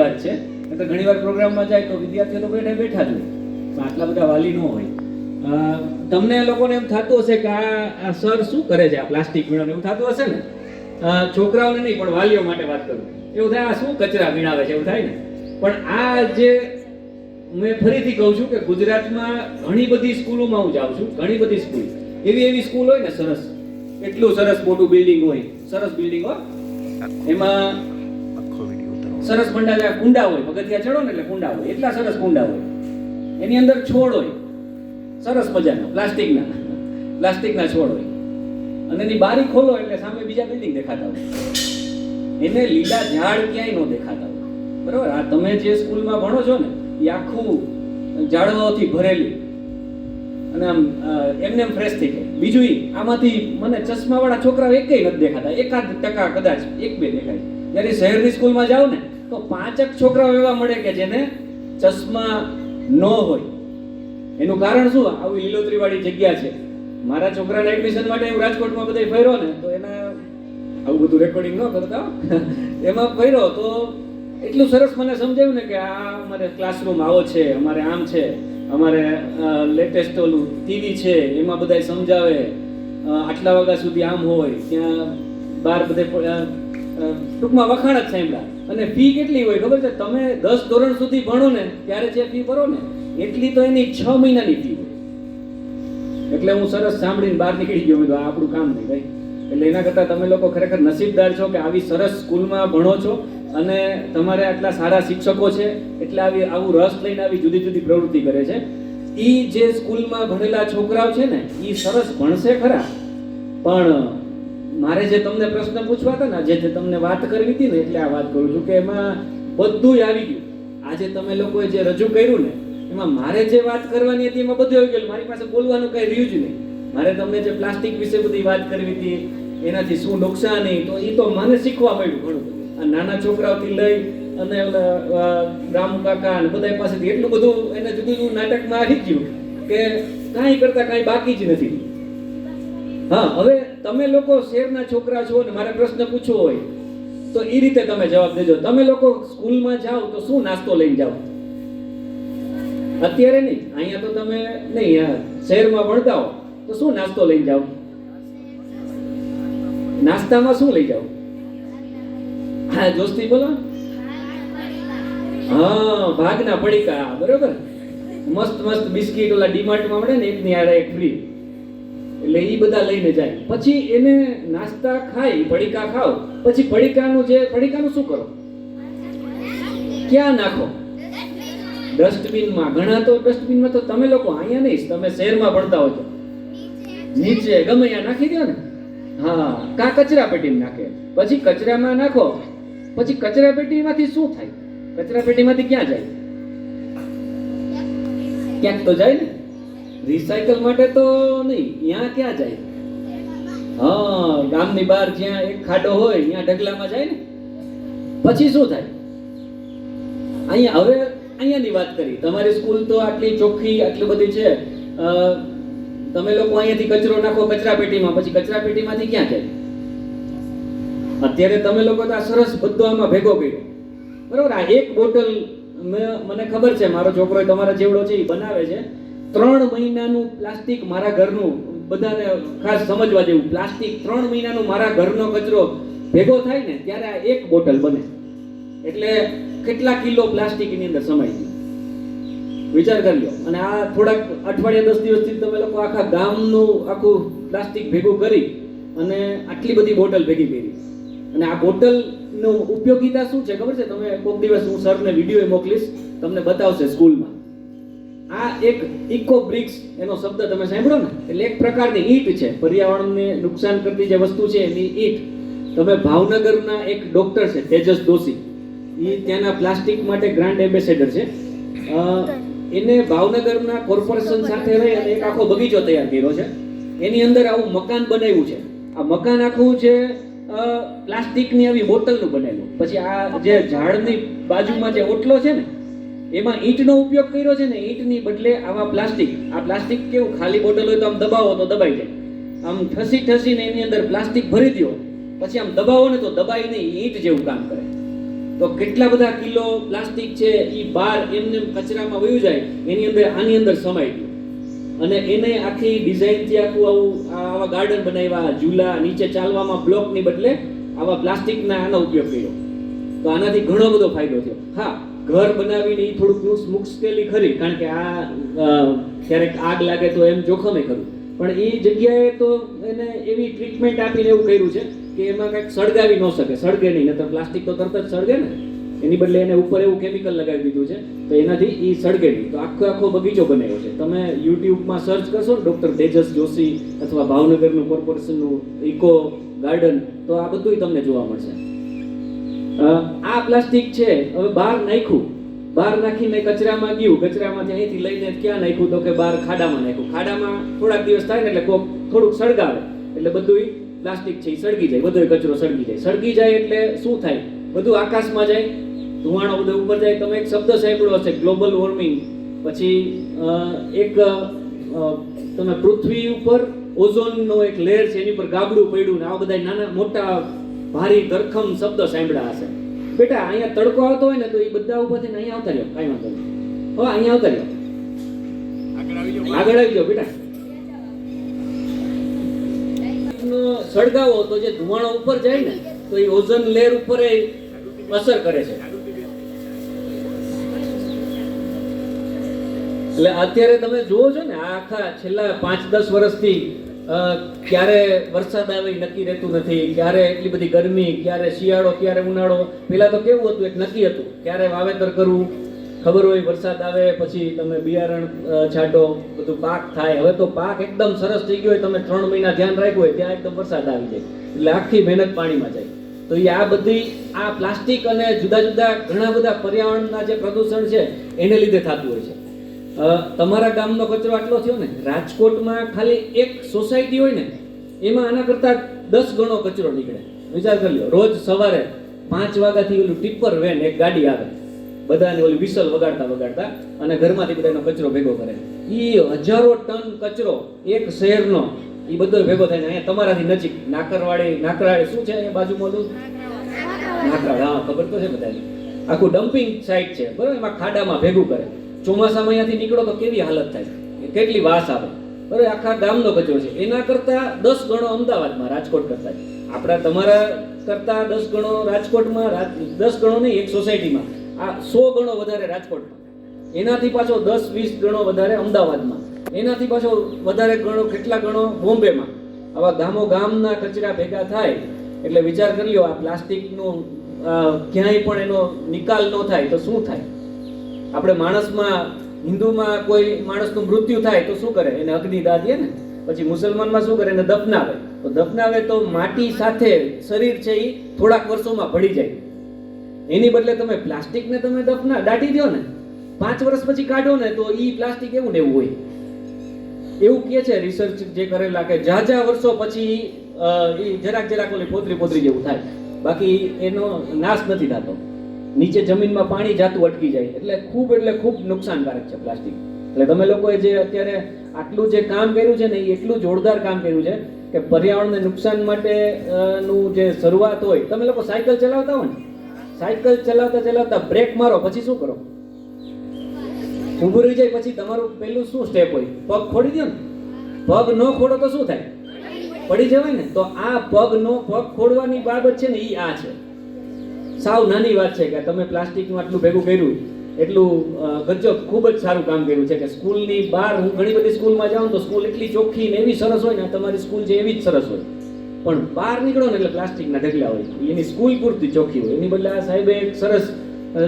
વાત છે. તો ઘણી વાર પ્રોગ્રામમાં જાય તો વિદ્યાર્થીઓ તો બેઠા બેઠા જ હોય. પણ આટલા બધા વાલી ન હોય. તમને લોકોને એમ થતું હશે કે આ સર શું કરે છે? આ પ્લાસ્ટિક વીણો એવું થતું હશે ને? છોકરાઓને નહીં પણ વાલીઓ માટે વાત કરું. એવું થાય આ શું કચરા વીણાવે છે? એવું થાય ને? પણ આ જે મેં ફરીથી કહું છું કે ગુજરાતમાં ઘણી બધી સ્કૂલોમાં હું જાઉં છું ઘણી બધી સ્કૂલ. એવી એવી સ્કૂલ હોય ને સરસ. એટલું સરસ મોટું બિલ્ડિંગ હોય. સરસ બિલ્ડિંગ હોય. એમાં સરસ ભંડા જ્યાં કુંડા હોય, પગથિયા ચડો ને એટલે કુંડા હોય, એટલા સરસ કુંડા હોય. એની અંદર છોડ હોય, સરસ મજાના, પ્લાસ્ટિકના પ્લાસ્ટિકના છોડ હોય. અને એની બારી ખોલો એટલે સામે બીજા બિલ્ડિંગ દેખાતા હોય. એને લીલા ઝાડ ક્યાંય ન દેખાતા હોય. બરોબર? આ તમે જે સ્કૂલમાં ભણો છો ને, એ આખું ઝાડવાઓથી ભરેલી. અને આમ એમને એમ ફ્રેશ થઈ જાય. બીજું આમાંથી મને ચશ્માવાળા છોકરાઓ એકેય નથી દેખાતા. એકાદ ટકા કદાચ એક બે દેખાય. જ્યારે શહેરની સ્કૂલમાં જાઓ ને તો પાંચક છોકરાઓ એવા મળે કે જેને ચશ્મા ન હોય. એનું કારણ શું? આવું લીલોતરી વાળી જગ્યા છે. મારા છોકરાના એડમિશન માટે હું રાજકોટમાં બધે ફર્યો ને, તો એના આવું બધું રેકોર્ડિંગ ન કરતા એમાં ફર્યો તો એટલું સરસ મને સમજાયું ને કે આ અમારે ક્લાસરૂમ આવો છે, અમારે આમ છે, અમારે લેટેસ્ટ ઓલું ટીવી છે, એમાં બધાય સમજાવે. આટલા વાગ્યા સુધી આમ હોય, ત્યાં બાર બધે ટૂંકમાં વખાણ જ સાંભળ્યા અને ફી કેટલી હોય ખબર છે? તમે દસ ધોરણ સુધી ભણો ને, ત્યારે જે ફી ભરો ને, એટલી તો એની છ મહિનાની ફી હોય. એટલે હું સરસ સાંભળીને બહાર નીકળી ગયો. મેં આપણું કામ નહીં ભાઈ. એટલે એના કરતાં તમે લોકો ખરેખર નસીબદાર છો કે આવી સરસ સ્કૂલમાં ભણો છો અને તમારે આટલા સારા શિક્ષકો છે, એટલે આવી આવું રસ લઈને આવી જુદી જુદી પ્રવૃત્તિ કરે છે. એ જે સ્કૂલમાં ભણેલા છોકરાઓ છે ને એ સરસ ભણશે ખરા. પણ મારે જે તમને પ્રશ્ન પૂછવા હતા ને જે તમને વાત કરવી હતી ને, એટલે આ વાત કરું છું કે એમાં બધું આવી ગયું. આજે તમે લોકોએ જે રજૂ કર્યું ને, એમાં મારે જે વાત કરવાની હતી એમાં બધું આવી ગયું. મારી પાસે બોલવાનું કઈ રહ્યું જ નહીં. મારે તમને જે પ્લાસ્ટિક વિશે બધી વાત કરવી હતી, એનાથી શું નુકસાની તો એ તો મને શીખવા મળ્યું ઘણું આ નાના છોકરાઓથી લઈ અને રામુ કાકા અને બધા પાસેથી એટલું બધું એને જુદું જુદું નાટકમાં આવી ગયું કે કાંઈ કરતા કાંઈ બાકી જ નથી. હા, હવે તમે લોકો શહેરના છોકરા છો ને મારે પ્રશ્ન પૂછવો હોય, તો એ રીતે તમે જવાબ દેજો. તમે લોકો સ્કૂલમાં જાઓ તો શું નાસ્તો લઈને જાઓ? અત્યારે નહીં. અહીંયા તો તમે નહીં શહેરમાં ભણતા હો, તો શું નાસ્તો લઈને જાઓ? નાસ્તામાં શું લઈ જાઓ? હા જોસ્તી બોલો. હા, ભાગના પડીકા, બરોબર? મસ્ત મસ્ત બિસ્કીટ ઓલા ડીમાર્ટમાં મળે ને, એકની આડે એક ફ્રી એટલે એ બધા લઈને જાય. પછી એને નાસ્તા ખાઈ પડીકા ખાઓ. પછી પડીકાનું જે પડીકાનું શું કરો? ક્યાં નાખો? ડસ્ટબિનમાં. ઘણા તો ડસ્ટબિનમાં તો તમે લોકો અહીંયા નહીં, તમે શહેરમાં ભણતા હોય છો નીચે ગમે ત્યાં નાખી દો ને. હા, કા કચરા પેટીમાં નાખે? પછી કચરામાં નાખો. પછી કચરા પેટીમાંથી શું થાય? કચરા પેટીમાંથી ક્યાં જાય? ક્યાંક તો જાય ને. રિસાયકલ માટે તો નહીં ત્યાં ક્યાં જાય? હા, ગામની બહાર જ્યાં એક ખાડો હોય ત્યાં ઢગલામાં જાય ને? પછી શું થાય? અહીંયા હવે, અહીંયાની વાત કરી. તમારી સ્કૂલ તો આટલી ચોખ્ખી, આટલી બધી છે. તમે લોકો અહીંયાથી કચરો નાખો કચરા પેટીમાં પછી કચરા પેટીમાંથી ક્યાં જાય? અત્યારે તમે લોકો તો આ સરસ બધો આમાં ભેગો કર્યો. બરોબર, આ એક બોટલ મેં- મને ખબર છે, મારો છોકરો તમારા જેવડો છે, એ બનાવે છે. ત્રણ મહિનાનું પ્લાસ્ટિક મારા ઘરનું, બધાને ખાસ સમજવા જેવું, પ્લાસ્ટિક ત્રણ મહિનાનું મારા ઘરનો કચરો ભેગો થાય ને, ત્યારે આ એક બોટલ બને. એટલે કેટલા કિલો પ્લાસ્ટિક એની અંદર સમાય વિચાર કરી લો અને આ થોડાક અઠવાડિયા, દસ દિવસથી તમે લોકો આખા ગામનું આખું પ્લાસ્ટિક ભેગું કરી અને આટલી બધી બોટલ ભેગી કરી. અને આ બોટલનું ઉપયોગિતા શું છે ખબર છે? તમે કોઈક દિવસ હું સરને વીડિયો મોકલીશ, તમને બતાવશે સ્કૂલમાં. આ એક ઇકો બ્રિક્સ એનો શબ્દ તમે સાંભળો ને, એટલે એક પ્રકારની ઈંટ છે. પર્યાવરણને નુકસાન કરતી જે વસ્તુ છે એની ઈંટ. તમે ભાવનગરના એક ડોક્ટર છે, તેજસ દોશી. એ ત્યાંના પ્લાસ્ટિક માટે ગ્રાન્ડ એમ્બેસેડર છે. એને ભાવનગરના કોર્પોરેશન સાથે રહી અને એક આખો બગીચો તૈયાર કર્યો છે. એની અંદર આવું મકાન બનાવ્યું છે. આ મકાન આખું છે પ્લાસ્ટિકની આવી બોટલનું બનેલું. પછી આ જે ઝાડની બાજુમાં જે ઓટલો છે ને એમાં ઈંટનો ઉપયોગ કર્યો છે ને ઈંટની બદલે આવા પ્લાસ્ટિક, આ પ્લાસ્ટિક કેવું? ખાલી બોટલ હોય તો આમ દબાવો તો દબાઈ જાય. આમ ઠસી ઠસીને એની અંદર પ્લાસ્ટિક ભરી દો પછી આમ દબાવો ને તો દબાઈ નહીં, ઈંટ જેવું કામ કરે. તો કેટલા બધા કિલો પ્લાસ્ટિક છે એ બહાર એમને એમ કચરામાં વયું જાય, એની અંદર આની અંદર સમાઈ ગયું. અને એને આખી ડિઝાઇનથી આખું આવું આવા ગાર્ડન બનાવ્યા, ઝૂલા, નીચે ચાલવામાં બ્લોકની બદલે આવા પ્લાસ્ટિકના આનો ઉપયોગ કર્યો. તો આનાથી ઘણો બધો ફાયદો થયો. હા ઘર બનાવીને એ થોડુંક મુશ- મુશ્કેલી ખરી, કારણ કે આ ક્યારેક આગ લાગે તો એમ જોખમે ખરું. પણ એ જગ્યાએ તો એને એવી ટ્રીટમેન્ટ આપીને એવું કર્યું છે કે એમાં કંઈક સળગાવી ન શકે, સળગે નહીં નતર પ્લાસ્ટિક તો તરત જ સળગે ને. એની બદલે એને ઉપર એવું કેમિકલ લગાવી દીધું છે, તો એનાથી એ સળગે નહીં. તો આખો આખો બગીચો બનાવ્યો છે. તમે યુટ્યુબમાં સર્ચ કરશો ને ડૉક્ટર તેજસ જોશી અથવા ભાવનગરનું કોર્પોરેશનનું ઇકો ગાર્ડન તો આ બધુંય તમને જોવા મળશે. આ પ્લાસ્ટિક છે. હવે બહાર નાખ્યું. બહાર નાખીને કચરામાં ગયું. કચરામાંથી અહીંથી લઈને ક્યાં નાખ્યું તો કે બહાર ખાડામાં નાખ્યું. ખાડામાં થોડાક દિવસ થાય ને એટલે કોક થોડુંક સળગાવે. એટલે બધું પ્લાસ્ટિક છે એ સળગી જાય. બધો કચરો સળગી જાય. સળગી જાય એટલે શું થાય? બધું આકાશમાં જાય. ધુવાણો બધો ઉપર જાય. તમે એક શબ્દ સાંભળ્યો હશે, ગ્લોબલ વોર્મિંગ. પછી એક તમે પૃથ્વી ઉપર ઓઝોનનો એક લેયર છે, એની ઉપર ગાબડું પડ્યું ને આ બધા નાના મોટા ભારી ધરખમ શબ્દ સાંભળ્યા હશે. બેટા અહીંયા તડકો આવતો હોય ને તો એ બધા ઉપરથી અહીંયા આવતા રહ્યો. કાંઈ વાંધો નહીં. હો અહીંયા આવતા રહ્યો. આગળ આવી જાઓ. બેટા. સળગાવો તો જે ધુમાડો ઉપર જાય ને તો એ ઓઝોન લેયર ઉપર અસર કરે છે. એટલે અત્યારે તમે જુઓ છો ને આખા છેલ્લા પાંચ દસ વર્ષથી ક્યારે વરસાદ આવે નક્કી રહેતું નથી. ક્યારે એટલી બધી ગરમી, ક્યારે શિયાળો, ક્યારે ઉનાળો. પેલા તો કેવું હતું, એક નક્કી હતું. ક્યારે વાવેતર કરવું? ખબર હોય વરસાદ આવે, પછી તમે બિયારણ છાંટો, બધું પાક થાય. હવે તો પાક એકદમ સરસ થઈ ગયો હોય, તમે ત્રણ મહિના ધ્યાન રાખ્યું હોય, ત્યાં એકદમ વરસાદ આવી જાય. એટલે આખી મહેનત પાણીમાં જાય. તો એ આ બધી, આ પ્લાસ્ટિક અને જુદા જુદા ઘણા બધા પર્યાવરણના જે પ્રદૂષણ છે, એને લીધે થતું હોય છે. તમારા ગામનો કચરો આટલો થયો ને, રાજકોટમાં ખાલી એક સોસાયટી હોય ને, એમાં આના કરતાં દસ ગણો કચરો નીકળે. વિચાર કરી લો, રોજ સવારે પાંચ વાગ્યાથી ઓલું ટિપ્પર વેન, એક ગાડી આવે. બધાને ઓલી વિસલ વગાડતા વગાડતા અને ઘરમાંથી બધાનો કચરો ભેગો કરે. એ હજારો ટન કચરો એક શહેરનો એ બધો ભેગો થાય ને, અહીંયા તમારાથી નજીક. નાકરવાડી, નાકરાળી, શું છે અહીંયા બાજુમાં બધું નાકરાળ, હા, ખબર તો છે બધાને. આખું ડમ્પિંગ સાઇટ છે, બરાબર? એમાં ખાડામાં ભેગું કરે. ચોમાસામાં અહીંયાથી નીકળો તો કેવી હાલત થાય? કેટલી વાસ આવે? બરાબર આખા ગામનો કચરો છે. એના કરતા દસ ગણો અમદાવાદમાં રાજકોટ કરતા આપણા તમારા કરતા દસ ગણો રાજકોટમાં, રાજ- દસ ગણો નહીં, એક સોસાયટીમાં. આ સો ગણો વધારે રાજકોટમાં. એનાથી પાછો દસ, વીસ ગણો વધારે અમદાવાદમાં. એનાથી પાછો વધારે ગણો કેટલા ગણો બોમ્બેમાં. આવા ગામો ગામના કચરા ભેગા થાય, એટલે વિચાર કરી લો, આ પ્લાસ્ટિકનું ક્યાંય પણ એનો નિકાલ ન થાય તો શું થાય? આપણે માણસમાં, હિન્દુમાં કોઈ માણસનું મૃત્યુ થાય તો શું કરે? એને અગ્નિ દા દે ને, પછી મુસલમાનમાં શું કરે? એને દફનાવે તો દફનાવે તો માટી સાથે શરીર છે એ થોડાક વર્ષોમાં ભળી જાય. એની બદલે તમે પ્લાસ્ટિકને તમે દફના દાટી દો ને, પાંચ વર્ષ પછી કાઢો ને તો એ પ્લાસ્ટિક એવું ને એવું હોય. એવું કે છે રિસર્ચ જે કરેલા કે ઝાઝા વર્ષો પછી જરાક જરાક ઓલી પોતરી પોતરી જેવું થાય. બાકી એનો નાશ નથી થતો. નીચે જમીનમાં પાણી જાતું અટકી જાય. એટલે ખૂબ એટલે ખૂબ નુકસાનકારક છે પ્લાસ્ટિક. એટલે તમે લોકોએ જે અત્યારે આટલું જે કામ કર્યું છે ને, એ એટલું જોરદાર કામ કર્યું છે કે પર્યાવરણને નુકસાન માટે નું જે શરૂઆત હોય, તમે લોકો સાયકલ ચલાવતા હોય ને? સાયકલ ચલાવતા ચલાવતા બ્રેક મારો, પછી શું કરો? ઊભું રહી જાય, પછી તમારું પહેલું શું સ્ટેપ હોય? પગ ખોડી દો ને. પગ ન ખોડો તો શું થાય? પડી જવાય ને. તો આ પગ નો પગ ખોડવાની બાબત છે ને એ આ છે. સાવ નાની વાત છે કે તમે પ્લાસ્ટિકનું આટલું ભેગું કર્યું, એટલું ગજબ ખૂબ જ સારું કામ કર્યું છે કે સ્કૂલની બહાર હું ઘણી બધી સ્કૂલમાં જાઉં તો સ્કૂલ એટલી ચોખ્ખી ને એવી સરસ હોય ને તમારી સ્કૂલ છે એવી જ સરસ હોય. પણ બહાર નીકળો ને એટલે પ્લાસ્ટિકના ઢગલા હોય. એની સ્કૂલ પૂરતી ચોખ્ખી હોય. એની બદલે આ સાહેબે એક સરસ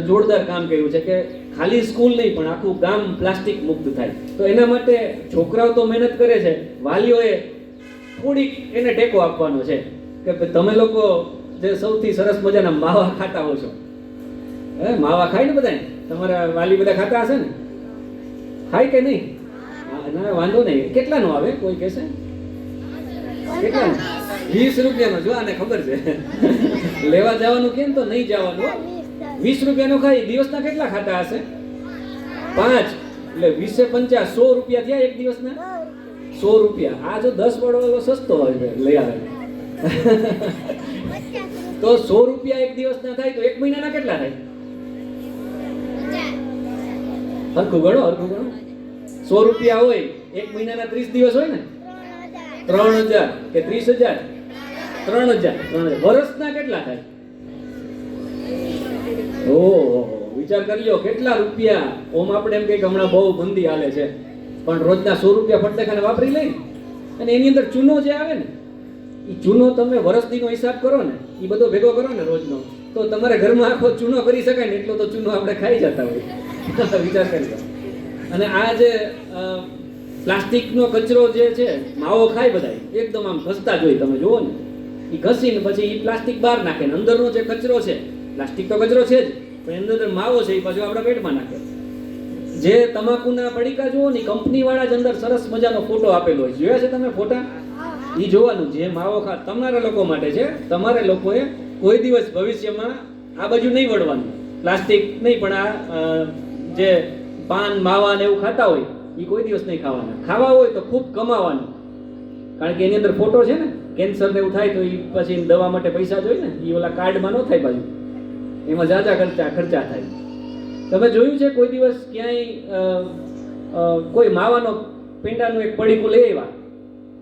જોરદાર કામ કર્યું છે કે ખાલી સ્કૂલ નહીં, પણ આખું ગામ પ્લાસ્ટિક મુક્ત થાય. તો એના માટે છોકરાઓ તો મહેનત કરે છે. વાલીઓએ થોડીક એને ટેકો આપવાનો છે કે તમે લોકો જે સૌથી સરસ મજાના માવા ખાતા હો છો. હે માવા ખાય ને બધાને તમારા વાલી બધા ખાતા હશે ને? ખાય કે નહીં? ના વાંધો નહીં. કેટલાનો આવે? કોઈ કહેશે? કેટલાનો? વીસ રૂપિયાનો જો આને ખબર છે. લેવા જવાનું કેમ તો નહીં જવાનું. વીસ રૂપિયાનો ખાય દિવસના કેટલા ખાતા હશે? પાંચ. એટલે વીસે પંચાસ સો રૂપિયા થયા એક દિવસના? સો રૂપિયા. આ જો દસ વાળો સસ્તો હોય લઈ આવે. તો સો રૂપિયા એક દિવસના થાય તો એક મહિનાના કેટલા થાય? હરખું ગણો હરખું ગણો. સો રૂપિયા હોય, એક મહિનાના ત્રીસ દિવસ હોય ને? ત્રણ હજાર. કે ત્રીસ હજાર? ત્રણ હજાર. ત્રણ હજાર. વર્ષના કેટલા થાય? ઓહો, વિચાર કરી લ્યો, કેટલા રૂપિયા? ઓમ આપણે એમ કે હમણાં બહુ મંદી હાલે છે. પણ રોજના સો રૂપિયા ફટકાને વાપરી લઈ અને એની અંદર ચૂનો જે આવે ને એ ચૂનો તમે વરસદીનો હિસાબ કરો ને એ બધો ભેગો કરો ને રોજનો, તો તમારે ઘરમાં આખો ચૂનો કરી શકાય ને, એટલો તો ચૂનો આપણે ખાઈ જતા હોય. વિચાર કરી અને આ જે પ્લાસ્ટિકનો કચરો જે છે, માવો ખાય બધા એકદમ આમ ઘસતા જ હોય તમે, જુઓ ને. એ ઘસીને પછી એ પ્લાસ્ટિક બહાર નાખે ને, અંદરનો જે કચરો છે, પ્લાસ્ટિક તો કચરો છે જ, પણ એની અંદર માવો છે એ પાછું આપણા પેટમાં નાખે. જે તમાકુના પડીકા જુઓ ને કંપનીવાળા જ અંદર સરસ મજાનો ફોટો આપેલો હોય. જોયા છે તમે ફોટા? એ જોવાનું જે માવો ખા, તમારા લોકો માટે છે, તમારે લોકોએ કોઈ દિવસ ભવિષ્યમાં આ બાજુ નહીં વળવાનું. પ્લાસ્ટિક નહીં, પણ આ જે પાન, માવા ને એવું ખાતા હોય એ કોઈ દિવસ નહીં ખાવાના. ખાવા હોય તો ખૂબ કમાવાનું. કારણ કે એની અંદર ફોટો છે ને, કેન્સર ને એવું થાય તો એ પછી દવા માટે પૈસા જોઈએ ને એ ઓલા કાર્ડમાં ન થાય પાછું એમાં જાજા ખર્ચા ખર્ચા થાય. તમે જોયું છે કોઈ દિવસ ક્યાંય કોઈ માવાનો, પેંડાનું એક પડીકું લઈ આવ્યા?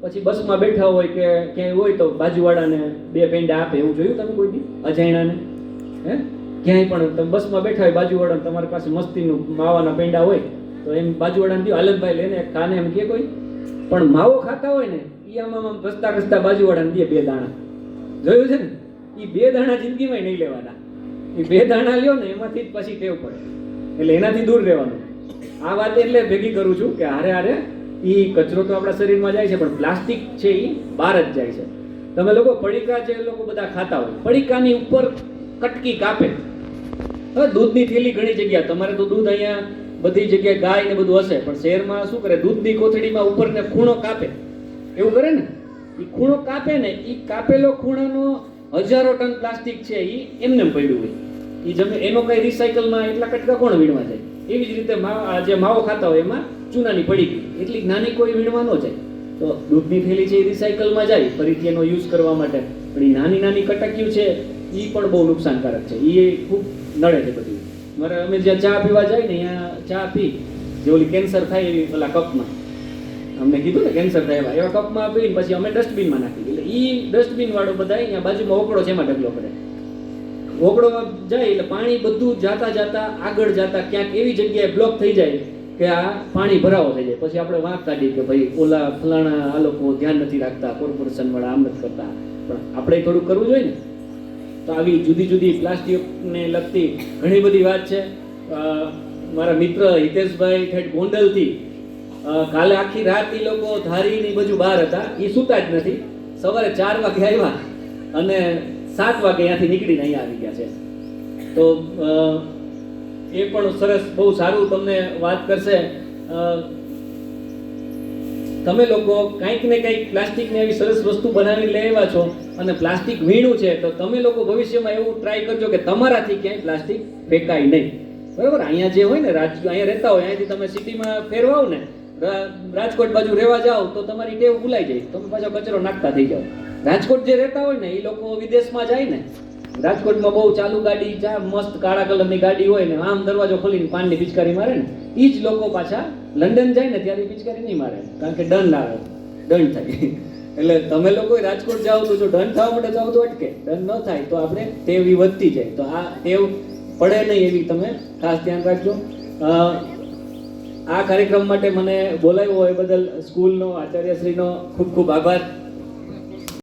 પછી બસમાં બેઠા હોય કે ક્યાંય હોય તો બાજુવાળાને બે પેંડા આપે, એવું જોયું તમે કોઈ અજાણ્યાને હે? ક્યાંય પણ તમે બસમાં બેઠા હોય, બાજુવાળાને તમારી પાસે મસ્તીનું માવાના પેંડા હોય, તો એમ બાજુવાળાને દો હાલતભાઈ લઈને કાને એમ કે કોઈ? પણ માવો ખાતા હોય ને એ આમ આમ ઘસતા ઘસતા બાજુવાળાને દે બે દાણા. જોયું છે ને? એ બે દાણા જિંદગીમાં નહીં લેવાના. એ બે દાણા લ્યો ને, એમાંથી જ પછી ટેવ પડે. એટલે એનાથી દૂર રહેવાનું. આ વાત એટલે ભેગી કરું છું કે હારે હારે એ કચરો તો આપણા શરીરમાં જાય છે, પણ પ્લાસ્ટિક છે એ બહાર જ જાય છે. તમે લોકો પડીકા જે લોકો બધા ખાતા હોય. પડીકાની ઉપર કટકી કાપે. હવે દૂધની થેલી ઘણી જગ્યા તમારે તો દૂધ અહીંયા બધી જગ્યાએ ગાય ને બધું હશે, પણ શહેરમાં શું કરે, દૂધની કોથળીમાં ઉપર ને ખૂણો કાપે. એવું કરે ને? એ ખૂણો કાપે ને એ કાપેલો ખૂણાનો હજારો ટન પ્લાસ્ટિક છે એ એમને પડ્યું હોય. એ જમે એનો કઈ રિસાયકલમાં એટલા કટકા કોણ વીણવા જાય? એવી જ રીતે આ જે માવો ખાતા હોય એમાં ચૂનાની પડી ગઈ. એટલી નાની કોઈ વીણવા ન જાય. તો દૂધની થેલી છે એ રિસાયકલમાં જાય. ફરીથી એનો યુઝ કરવા માટે. પણ એ નાની નાની કટકીઓ છે એ પણ બહુ નુકસાનકારક છે. એ ખૂબ નડે છે બધું. મારે અમે જ્યાં ચા પીવા જાય ને ત્યાં ચા પી. જે ઓલી કેન્સર થાય એવી પેલા કપમાં. અમને કીધું ને કેન્સર થાય એવા. એવા કપમાં પીને પછી અમે ડસ્ટબિનમાં નાખી એટલે એ ડસ્ટબિનવાળો બધા અહીંયા બાજુમાં ઓકળો છે એમાં ઢગલો કરે. ઓગળોમાં જાય એટલે પાણી બધું જાતા જાતા આગળ જાતા ક્યાંક એવી જગ્યાએ બ્લોક થઈ જાય. કે આ પાણી ભરાવો થઈ જાય. પછી આપણે વાંક કાઢીએ કે ભાઈ, ઓલા ફલાણા આ લોકો ધ્યાન નથી રાખતા કોર્પોરેશન વાળા આમ નથી કરતા. પણ આપણે થોડું કરવું જોઈએ ને? તો આવી જુદી જુદી પ્લાસ્ટિકને લગતી ઘણી બધી વાત છે. મારા મિત્ર હિતેશભાઈ ઠેઠ ગોંડલથી કાલે આખી રાત એ લોકો ધારીની બાજુ બહાર હતા. એ સૂતા જ નથી. સવારે ચાર વાગે આવ્યા અને સાત વાગે અહીંયાથી નીકળીને અહીંયા આવી ગયા છે. તો એ પણ સરસ, બહુ સારું તમને વાત કરશે. તમે લોકો કંઈક ને કંઈક પ્લાસ્ટિકની એવી સરસ વસ્તુ બનાવી આવ્યા છો અને પ્લાસ્ટિક વીણું છે, તો તમે લોકો ભવિષ્યમાં એવું ટ્રાય કરજો કે તમારાથી ક્યાંય પ્લાસ્ટિક ફેંકાય નહીં. બરાબર? અહીંયા જે હોય ને, રાજ, અહીંયા રહેતા હોય, અહીંયાથી તમે સિટીમાં ફેરવાઓ ને રાજકોટ બાજુ રહેવા જાઓ, તો તમારી ટેવ ભૂલાઈ જાય. તમે પાછો કચરો નાખતા થઈ જાઓ. રાજકોટ જે રહેતા હોય ને, એ લોકો વિદેશમાં જાય ને રાજકોટમાં બહુ ચાલુ ગાડી ચા મસ્ત કાળા કલરની ગાડી હોય ને, આમ દરવાજો ખોલીને પાનની પિચકારી મારે ને એ જ લોકો પાછા લંડન જાય ને ત્યારે પિચકારી નહીં મારે, કારણ કે દંડ આવે દંડ થાય. એટલે તમે લોકો રાજકોટ જાઓ તો જો દંડ થવા માટે જાઓ તો અટકે દંડ ન થાય તો આપણે ટેવ વધતી જાય. તો આ ટેવ પડે નહીં એવી તમે ખાસ ધ્યાન રાખજો. આ કાર્યક્રમ માટે મને બોલાવ્યો એ બદલ સ્કૂલનો, આચાર્યશ્રીનો ખૂબ ખૂબ આભાર.